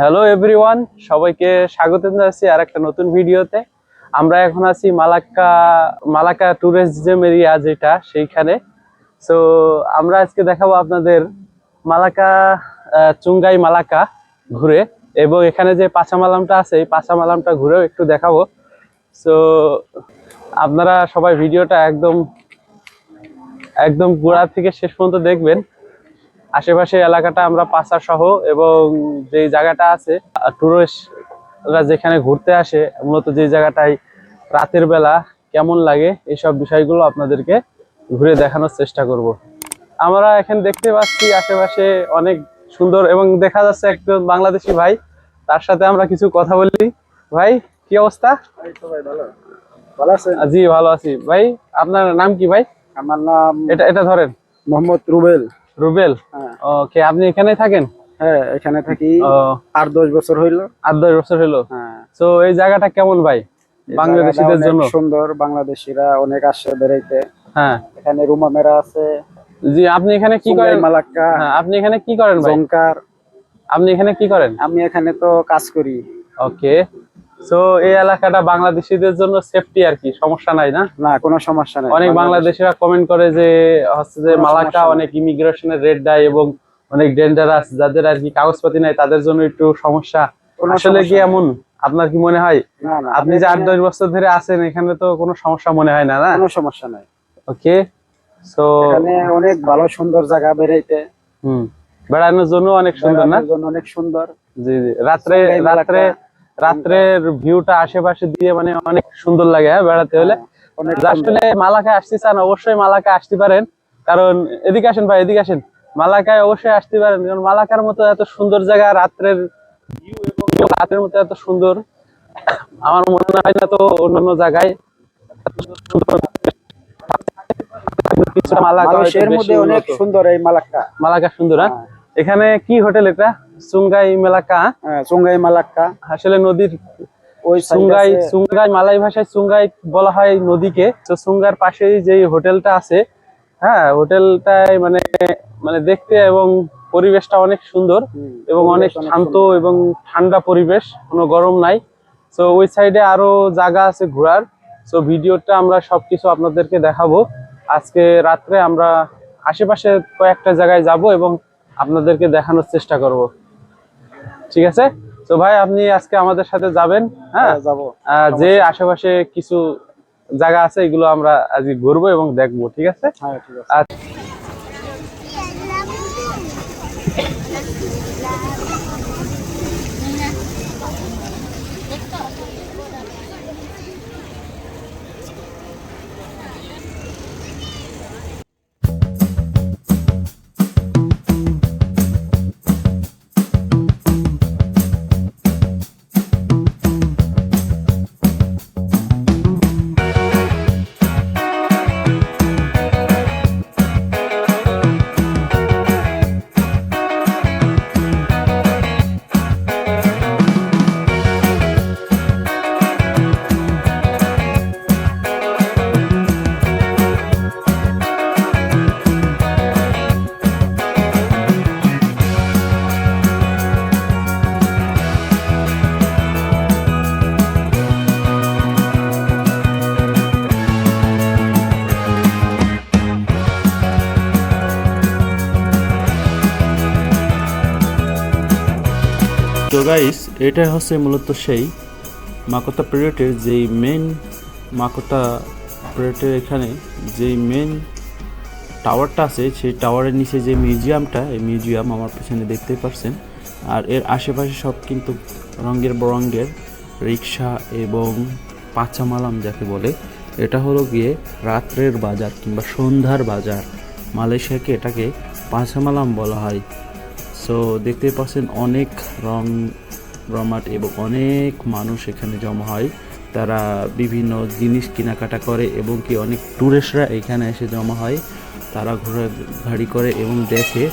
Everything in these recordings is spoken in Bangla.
হ্যালো এভরিওয়ান সবাইকে স্বাগত জানাচ্ছি আর একটা নতুন ভিডিওতে। আমরা এখন আছি মালাক্কা মালাক্কা ট্যুরিজম এরিয়া যেটা সেইখানে। সো আমরা আজকে দেখাবো আপনাদের মালাক্কা আহ, চুঙ্গাই মালাক্কা ঘুরে এবং এখানে যে পাঁচামালামটা আছে এই পাঁচামালামটা ঘুরেও একটু দেখাবো। সো আপনারা সবাই ভিডিওটা একদম একদম গোড়া থেকে শেষ পর্যন্ত দেখবেন। আশেপাশে এলাকাটা আমরা পাশা সহ এবং যে জায়গাটা আছে টুরিস্টরা যেখানে ঘুরতে আসে মূলত যে জায়গাটায় রাতের বেলা কেমন লাগে এইসব বিষয়গুলো আপনাদেরকে ঘুরে দেখানোর চেষ্টা করব। আমরা এখানে দেখতে পাচ্ছি আশেপাশে অনেক সুন্দর এবং দেখা যাচ্ছে একজন বাংলাদেশি ভাই তার সাথে আমরা কিছু কথা বলি। ভাই কি অবস্থা? ভালো। জি ভালো আছি। ভাই আপনার নাম কি ভাই? আমার নাম এটা এটা ধরেন। মোহাম্মদ রুবেল। রুবেল? হ্যাঁ। ওকে আপনি এখানেই থাকেন? হ্যাঁ এখানে থাকি। আট দশ বছর হইল। আট দশ বছর হ্যাঁ। তো এই জায়গাটা কেমন ভাই? বাংলাদেশিদের জন্য? সুন্দর বাংলাদেশিরা অনেক আসে বেড়াইতে হ্যাঁ। এখানে রুমা মেরা আছে। জি আপনি এখানে কি করেন? মালাক্কা। হ্যাঁ আপনি এখানে কি করেন ভাই? আপনি এখানে কি করেন? আমি এখানে তো কাজ করি। ওকে। সো এই এলাকাটা বাংলাদেশিদের জন্য সেফটি আর কি সমস্যা নাই না? না কোনো সমস্যা নেই। অনেক বাংলাদেশিরা কমেন্ট করে যে হচ্ছে যে সমস্যা অনেক ইমিগ্রেশনের রেড দেয় এবং অনেক ডেঞ্জারাস যাদের আর কি কাগজপাতি নাই তাদের জন্য একটু সমস্যা। আসলে কি এমন? আপনার কি মনে হয়? আপনি যে আট দশ বছর ধরে আছেন এখানে তো কোনো সমস্যা মনে হয় না না? কোনো সমস্যা নাই। ওকে সো এখানে অনেক ভালো সুন্দর জায়গা বেড়াইতে। হুম বেড়ানোর জন্য অনেক সুন্দর না? অনেক সুন্দর। জি জি রাত্রে রাত্রে রাত্রের ভিউটা আশেপাশে দিয়ে মানে অনেক সুন্দর লাগে হ্যাঁ বেড়াতে হলে। আসলে মালাকায় আসতে চান অবশ্যই মালাকায় আসতে পারেন। কারণ এদিকে আসেন ভাই এদিকে আসেন। মালাকায় অবশ্যই আসতে পারেন কারণ মালাকার মতো এত সুন্দর জায়গা রাত্রের ভিউ এবং রাতের মতো এত সুন্দর। আমার মনে হয় না তো অন্যান্য জায়গায় সুন্দর। মালাকা সুন্দর এই মালাক্কা মালাকা সুন্দর হ্যাঁ? এখানে কি হোটেল এটা? সুঙ্গাই মেলাকা হ্যাঁ? হ্যাঁ, চুঙ্গাই মালাক্কা। আসলে নদীর ওই সুঙ্গাই সুঙ্গাই মালাই ভাষায় সুঙ্গাই বলা হয় নদীকে। তো সুঙ্গার পাশেই যে হোটেলটা আছে হ্যাঁ হোটেলটায় মানে মানে দেখতে এবং পরিবেশটা অনেক সুন্দর এবং অনেক শান্ত এবং ঠান্ডা পরিবেশ কোনো গরম নাই। তো ওই সাইডে আরও জায়গা আছে ঘোরার। তো ভিডিওটা আমরা সবকিছু আপনাদেরকে দেখাবো। আজকে রাত্রে আমরা আশেপাশে কয়েকটা জায়গায় যাব এবং আপনাদেরকে দেখানোর চেষ্টা করব। ঠিক আছে? তো ভাই আপনি আজকে আমাদের সাথে যাবেন হ্যাঁ? হ্যাঁ যাব। যে আশেপাশে কিছু জায়গা আছে এগুলো আমরা আজকে ঘুরবো এবং দেখব ঠিক আছে? হ্যাঁ ঠিক আছে। তো গাইস এটা হচ্ছে মূলত সেই মাকতা পিরিয়ডের যেই মেন মাকতা পিরিয়ডের এখানে যেই মেন টাওয়ারটা আছে, সেই টাওয়ারের নিচে যে মিউজিয়ামটা এই মিউজিয়াম আমার পিছনে দেখতে পাচ্ছেন আর এর আশেপাশে সব কিন্তু রঙের বরঙ্গের রিক্সা এবং পাচামালাম যাকে বলে, এটা হলো গিয়ে রাত্রের বাজার কিংবা সন্ধ্যার বাজার। মালয়েশিয়াকে এটাকে পাঁচামালাম বলা হয়। সো দেখতে পাচ্ছেন অনেক রং, রমাট এবং অনেক মানুষ এখানে জমা হয়। তারা বিভিন্ন জিনিস কেনাকাটা করে এবং কি অনেক ট্যুরিস্টরা এখানে এসে জমা হয়। তারা ঘোরাঘাড়ি করে এবং দেখে।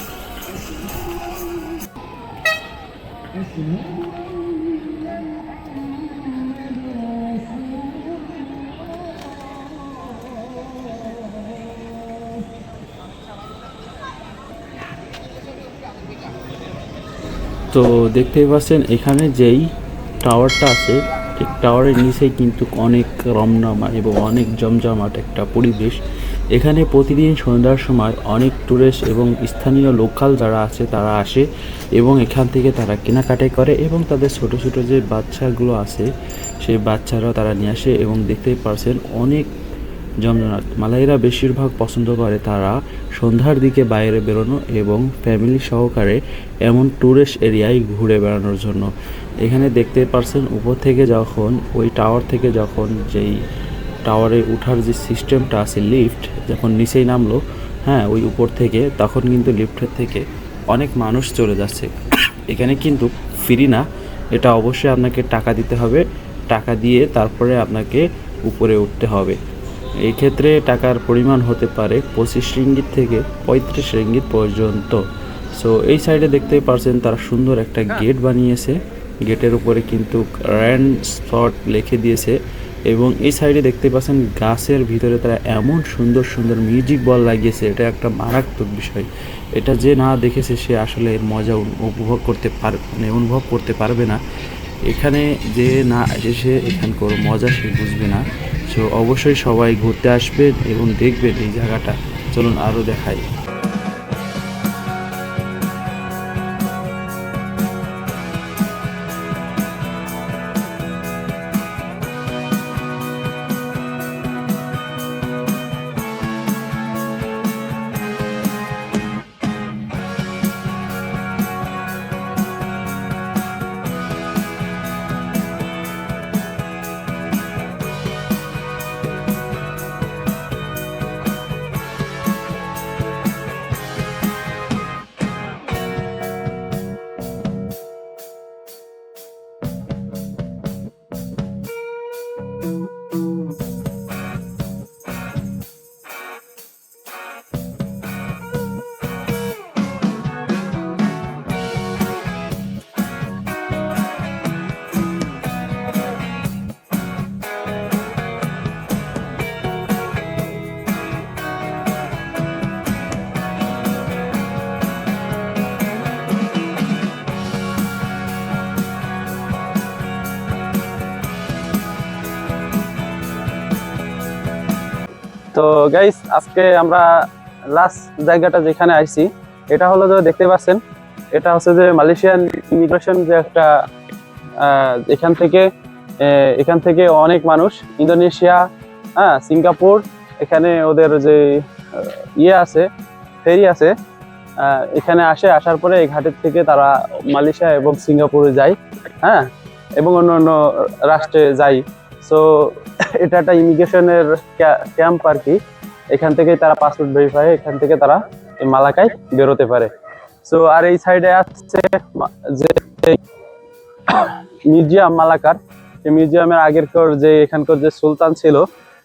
তো দেখতেই পাচ্ছেন, এখানে যেই টাওয়ারটা আছে, ঠিক টাওয়ারের নিচেই কিন্তু অনেক রমনামা এবং অনেক জমজমাট একটা পরিবেশ। এখানে প্রতিদিন সন্ধ্যার সময় অনেক টুরিস্ট এবং স্থানীয় লোকাল যারা আছে, তারা আসে এবং এখান থেকে তারা কেনাকাটাই করে এবং তাদের ছোট ছোট যে বাচ্চাগুলো আছে, সেই বাচ্চারাও তারা নিয়ে আসে এবং দেখতেই পারছেন অনেক জমজমাট মালাইরা বেশিরভাগ পছন্দ করে তারা সন্ধ্যার দিকে বাইরে বেরোনো এবং ফ্যামিলি সহকারে এমন ট্যুরিস্ট এরিয়ায় ঘুরে বেড়ানোর জন্য। এখানে দেখতে পারছেন উপর থেকে যখন, ওই টাওয়ার থেকে যখন যেই টাওয়ারে ওঠার যে সিস্টেমটা আছে, লিফট যখন নিচেই নামলো হ্যাঁ ওই উপর থেকে, তখন কিন্তু লিফটের থেকে অনেক মানুষ চলে যাচ্ছে। এখানে কিন্তু ফ্রি না, এটা অবশ্যই আপনাকে টাকা দিতে হবে। টাকা দিয়ে তারপরে আপনাকে উপরে উঠতে হবে। এই ক্ষেত্রে টাকার পরিমাণ হতে পারে পঁচিশ রিঙ্গিত থেকে পঁয়ত্রিশ রিঙ্গিত পর্যন্ত। সো এই সাইডে দেখতেই পারছেন তারা সুন্দর একটা গেট বানিয়েছে। গেটের উপরে কিন্তু র্যান্ড স্পট লিখে দিয়েছে এবং এই সাইডে দেখতে পাচ্ছেন গাছের ভিতরে তারা এমন সুন্দর সুন্দর মিউজিক বল লাগিয়েছে। এটা একটা মারাত্মক বিষয়। এটা যে না দেখেছে সে আসলে এর মজা উপভোগ করতে পার মানে অনুভব করতে পারবে না। এখানে যে না এসে এখানকার মজা সে বুঝবে না। সো অবশ্যই সবাই ঘুরতে আসবেন এবং দেখবেন এই জায়গাটা। চলুন আরও দেখাই। তো গাইস আজকে আমরা লাস্ট জায়গাটা যেখানে আইছি, এটা হলো যে দেখতে পাচ্ছেন, এটা হচ্ছে যে মালয়েশিয়ান ইমিগ্রেশন যে একটা এখান থেকে এখান থেকে অনেক মানুষ, ইন্দোনেশিয়া হ্যাঁ সিঙ্গাপুর, এখানে ওদের যে ইয়ে আছে, ফেরি আছে এখানে আসে, আসার পরে এই ঘাটের থেকে তারা মালয়েশিয়া এবং সিঙ্গাপুরে যায় হ্যাঁ এবং অন্য অন্য রাষ্ট্রে যায়। সো এটা একটা ইমিগ্রেশনের ক্যাম্প আর কি। এখান থেকে তারা পাসপোর্ট ভেরিফাই এখান থেকে তারা এই মালাকায় বেরোতে পারে। সো আর এই সাইডে মা- যে মিউজিয়াম মালাকার। সেই মিউজিয়ামের আগেরকার যে এখানকার যে সুলতান ছিল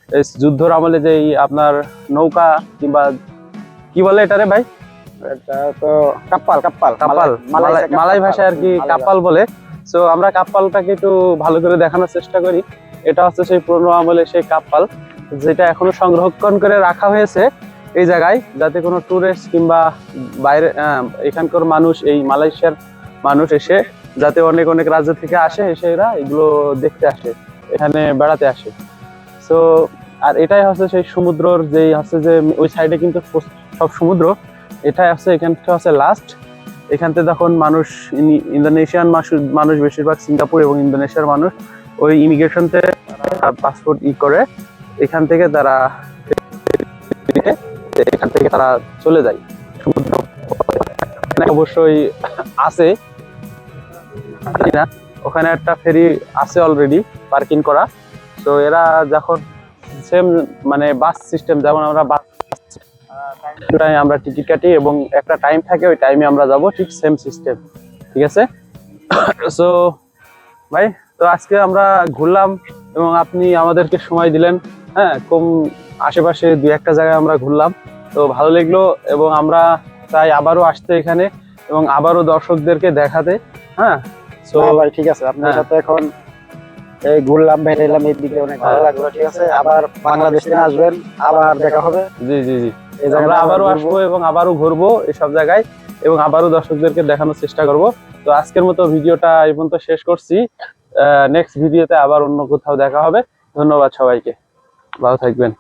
এই যুদ্ধর আমলে যে এই আপনার নৌকা কিংবা কি বলে এটারে ভাই? এটা তো কাপ্পাল কাপ্পাল। কাপাল মালাই মালাই ভাষায় আর কি কাপাল বলে। সো আমরা কাপালটাকে একটু ভালো করে দেখানোর চেষ্টা করি। এটা হচ্ছে সেই পুরনো আমলে সেই কাপাল যেটা এখনও সংরক্ষণ করে রাখা হয়েছে এই জায়গায়, যাতে কোনো টুরিস্ট কিংবা বাইরে এখানকার মানুষ, এই মালয়েশিয়ার মানুষ এসে, যাতে অনেক অনেক রাজ্য থেকে আসে, এসে এরা এগুলো দেখতে আসে, এখানে বেড়াতে আসে। সো আর এটাই হচ্ছে সেই সমুদ্রর যেই হচ্ছে যে, ওই সাইডে কিন্তু সব সমুদ্র, এটাই হচ্ছে এখানটা হচ্ছে লাস্ট এখান থেকে তখন মানুষ ইনি- ইন্দোনেশিয়ান মাসু- মানুষ বেশিরভাগ সিঙ্গাপুর এবং ইন্দোনেশিয়ার মানুষ ওই ইমিগ্রেশনতে পাসপোর্ট ই করে, এখান থেকে তারা এখান থেকে তারা চলে যায়। অবশ্যই আছে। ওখানে একটা ফেরি আছে অলরেডি পার্কিং করা। তো এরা যখন সেম মানে বাস সিস্টেম যেমন আমরা বাস টাইম আমরা টিকিট কাটি এবং একটা টাইম থাকে ওই টাইমে আমরা যাব ঠিক সেম সিস্টেম ঠিক আছে? সো ভাই তো আজকে আমরা ঘুরলাম এবং আপনি আমাদেরকে সময় দিলেন হ্যাঁ? কম আশেপাশে দুই একটা জায়গায় আমরা ঘুরলাম তো ভালো লাগল এবং আমরা চাই আবারও আসতে এখানে এবং আবারও দর্শকদেরকে দেখাতে হ্যাঁ? সো তো ভাই ঠিক আছে। আপনার হ্যাঁ। সাথে এখন এই ঘুরলাম বেরাইলাম এই দিকে অনেক ভালো লাগল ঠিক আছে? আবার বাংলাদেশে আসবেন আবার দেখা হবে। জি জি জি। আমরা আবারও আসব এবং আবারও ঘুরবো এসব জায়গায় এবং আবারও দর্শকদেরকে দেখানোর চেষ্টা করব। তো আজকের মতো ভিডিওটা এই পর্যন্ত শেষ করছি। নেক্সট ভিডিওতে আবার অন্য কোথাও দেখা হবে। ধন্যবাদ সবাইকে। ভালো থাকবেন।